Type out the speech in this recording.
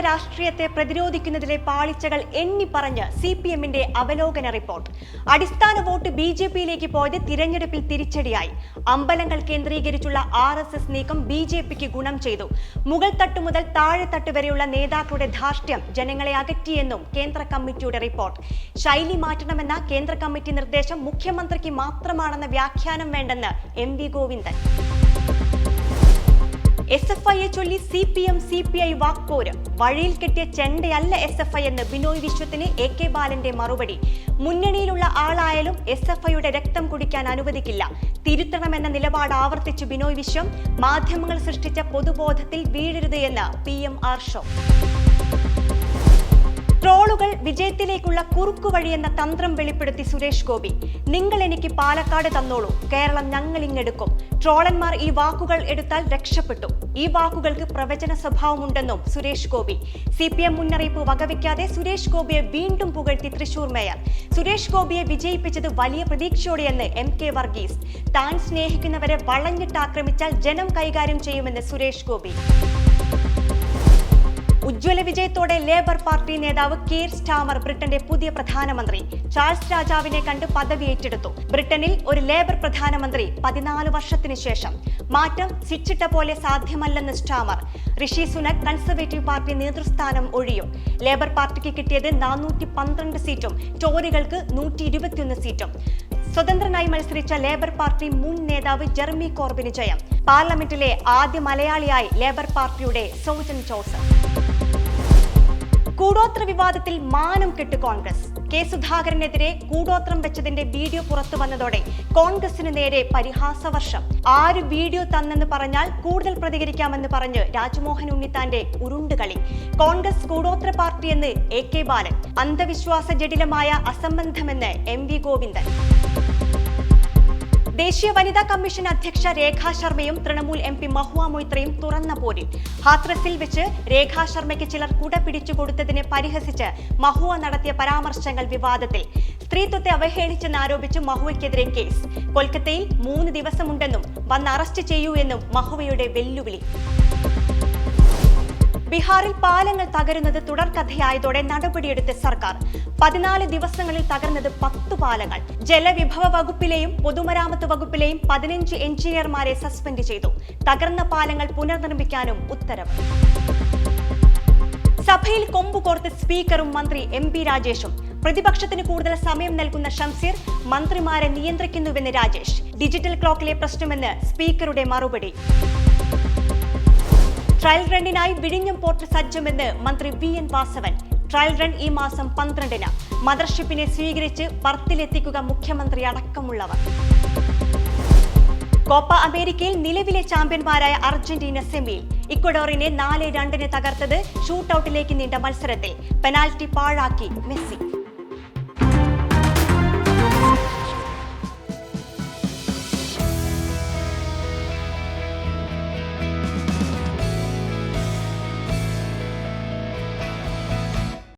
രാഷ്ട്രീയത്തെ പ്രതിരോധിക്കുന്നതിലെ പാളിച്ചകൾ എണ്ണിപ്പറഞ്ഞ് C P എമ്മിന്റെ അവലോകന റിപ്പോർട്ട്. അടിസ്ഥാന വോട്ട് ബി ജെ പിയിലേക്ക് പോയത് തിരഞ്ഞെടുപ്പിൽ തിരിച്ചടിയായി. അമ്പലങ്ങൾ കേന്ദ്രീകരിച്ചുള്ള ആർ എസ് എസ് നീക്കം ബി ജെ പിക്ക് ഗുണം ചെയ്തു. മുകൾ തട്ട് മുതൽ താഴെത്തട്ട് വരെയുള്ള നേതാക്കളുടെ ധാർഷ്ട്യം ജനങ്ങളെ അകറ്റിയെന്നും കേന്ദ്ര കമ്മിറ്റിയുടെ റിപ്പോർട്ട്. ശൈലി മാറ്റണമെന്ന കേന്ദ്ര കമ്മിറ്റി നിർദ്ദേശം മുഖ്യമന്ത്രിക്ക് മാത്രമാണെന്ന വ്യാഖ്യാനം വേണ്ടെന്ന് M V Govindan. S F ഐയെ ചൊല്ലി C P M C P I വാക്പോര് വഴിയിൽ കെട്ടിയ ചെണ്ടയല്ല എസ് എഫ് ഐ എന്ന് ബിനോയ് വിശ്വത്തിന് എ കെ ബാലന്റെ മറുപടി. മുന്നണിയിലുള്ള ആളായാലും എസ് എഫ് ഐയുടെ രക്തം കുടിക്കാൻ അനുവദിക്കില്ല. തിരുത്തണമെന്ന നിലപാട് ആവർത്തിച്ചു ബിനോയ് വിശ്വം. മാധ്യമങ്ങൾ സൃഷ്ടിച്ച പൊതുബോധത്തിൽ വീഴരുത് എന്ന് പി എം ആർ ഷോ ട്രോളുകൾ വിജയത്തിലേക്കുള്ള കുറുക്കുവഴി എന്ന തന്ത്രം വെളിപ്പെടുത്തി സുരേഷ് ഗോപി. നിങ്ങൾ എനിക്ക് പാലക്കാട് തന്നോളൂ. കേരളം ഞങ്ങൾ ഇങ്ങെടുക്കും ട്രോളന്മാർ ഈ വാക്കുകൾ എടുത്താൽ രക്ഷപ്പെട്ടു. ഈ വാക്കുകൾക്ക് പ്രവചന സ്വഭാവമുണ്ടെന്നും Suresh Gopi. C P M മുന്നറിയിപ്പ് വകവയ്ക്കാതെ സുരേഷ് ഗോപിയെ വീണ്ടും പുകഴ്ത്തി തൃശൂർ മേയർ. സുരേഷ് ഗോപിയെ വിജയിപ്പിച്ചത് വലിയ പ്രതീക്ഷയോടെയെന്ന് എം കെ വർഗീസ്. താൻ സ്നേഹിക്കുന്നവരെ വളഞ്ഞിട്ട് ആക്രമിച്ചാൽ ജനം കൈകാര്യം ചെയ്യുമെന്ന് സുരേഷ് ഗോപി. ഉജ്ജ്വല വിജയത്തോടെ ലേബർ പാർട്ടി നേതാവ് കീർ സ്റ്റാമർ ബ്രിട്ടന്റെ പുതിയ പ്രധാനമന്ത്രി. ചാൾസ് രാജാവിനെ കണ്ട് പദവി ഏറ്റെടുത്തു. ബ്രിട്ടനിൽ ഒരു ലേബർ പ്രധാനമന്ത്രി പതിനാല് വർഷത്തിന് ശേഷം. മാറ്റം സ്വിച്ചിട്ട പോലെ സാധ്യമല്ലെന്ന് Starmer. Rishi Sunak Conservative Party നേതൃസ്ഥാനം ഒഴിയും. ലേബർ പാർട്ടിക്ക് കിട്ടിയത് നാനൂറ്റി പന്ത്രണ്ട് സീറ്റും ടോറികൾക്ക് നൂറ്റി ഇരുപത്തിയൊന്ന് സീറ്റും. സ്വതന്ത്രനായി മത്സരിച്ച ലേബർ പാർട്ടി മുൻ നേതാവ് ജെർമി കോർബിന് ജയം. പാർലമെന്റിലെ ആദ്യ മലയാളിയായി ലേബർ പാർട്ടിയുടെ സോജൻ ജോസഫ്. കൂടോത്ര വിവാദത്തിൽ മാനം കെട്ട് കോൺഗ്രസ്. കെ സുധാകരനെതിരെ കൂടോത്രം വെച്ചതിന്റെ വീഡിയോ പുറത്തു വന്നതോടെ കോൺഗ്രസിന് നേരെ പരിഹാസവർഷം ആര് വീഡിയോ തന്നെന്ന് പറഞ്ഞാൽ കൂടുതൽ പ്രതികരിക്കാമെന്ന് പറഞ്ഞ് രാജ്മോഹൻ ഉണ്ണിത്താന്റെ ഉരുണ്ടുകളി കോൺഗ്രസ് കൂടോത്ര പാർട്ടിയെന്ന് എ കെ ബാലൻ. അന്ധവിശ്വാസ ജടിലമായ അസംബന്ധമെന്ന് എം വി ഗോവിന്ദൻ. ദേശീയ വനിതാ കമ്മീഷൻ അധ്യക്ഷ രേഖാ ശർമ്മയും തൃണമൂൽ എം പി മഹുവ മൊയ്ത്രയും തുറന്ന പോരിൽ. ഹാത്രസിൽ വെച്ച് രേഖാ ശർമ്മയ്ക്ക് ചിലർ കുട പിടിച്ചു കൊടുത്തതിനെ പരിഹസിച്ച് മഹുവ നടത്തിയ പരാമർശങ്ങൾ വിവാദത്തിൽ. സ്ത്രീത്വത്തെ അവഹേളിച്ചെന്നാരോപിച്ച് മഹുവയ്ക്കെതിരെ കേസ്. കൊൽക്കത്തയിൽ മൂന്ന് ദിവസമുണ്ടെന്നും വന്ന് അറസ്റ്റ് ചെയ്യൂ എന്നും മഹുവയുടെ വെല്ലുവിളി. ബീഹാറിൽ പാലങ്ങൾ തകരുന്നത് തുടർക്കഥയായതോടെ നടപടിയെടുത്ത സർക്കാർ. പതിനാല് ദിവസങ്ങളിൽ തകർന്നത് പത്തു പാലങ്ങൾ. ജലവിഭവ വകുപ്പിലെയും പൊതുമരാമത്ത് വകുപ്പിലെയും പതിനഞ്ച് എഞ്ചിനീയർമാരെ സസ്പെൻഡ് ചെയ്തു. തകർന്ന പാലങ്ങൾ പുനർനിർമ്മിക്കാനും ഉത്തരവ്. സഭയിൽ കൊമ്പുകോർത്ത് സ്പീക്കറും മന്ത്രി എം പി രാജേഷും. പ്രതിപക്ഷത്തിന് കൂടുതൽ സമയം നൽകുന്ന ഷംസീർ മന്ത്രിമാരെ നിയന്ത്രിക്കുന്നുവെന്ന് രാജേഷ്. ഡിജിറ്റൽ ക്ലോക്കിലെ പ്രശ്നമെന്ന് സ്പീക്കറുടെ മറുപടി. ട്രയൽ റണ്ണിനായി വിഴിഞ്ഞം പോർട്ട് സജ്ജമെന്ന് മന്ത്രി V N Vasavan. Trial run ഈ മാസം പന്ത്രണ്ടിന്. മദർഷിപ്പിനെ സ്വീകരിച്ച് പർത്തിലെത്തിക്കുക മുഖ്യമന്ത്രി അടക്കമുള്ളവർ. കോപ്പ അമേരിക്കയിൽ നിലവിലെ ചാമ്പ്യന്മാരായ അർജന്റീന സെമിയിൽ ഇക്വഡോറിനെ നാല് രണ്ടിന് തകർത്തത് ഷൂട്ടൌട്ടിലേക്ക് നീണ്ട മത്സരത്തിൽ. പെനാൽറ്റി പാഴാക്കി മെസ്സി.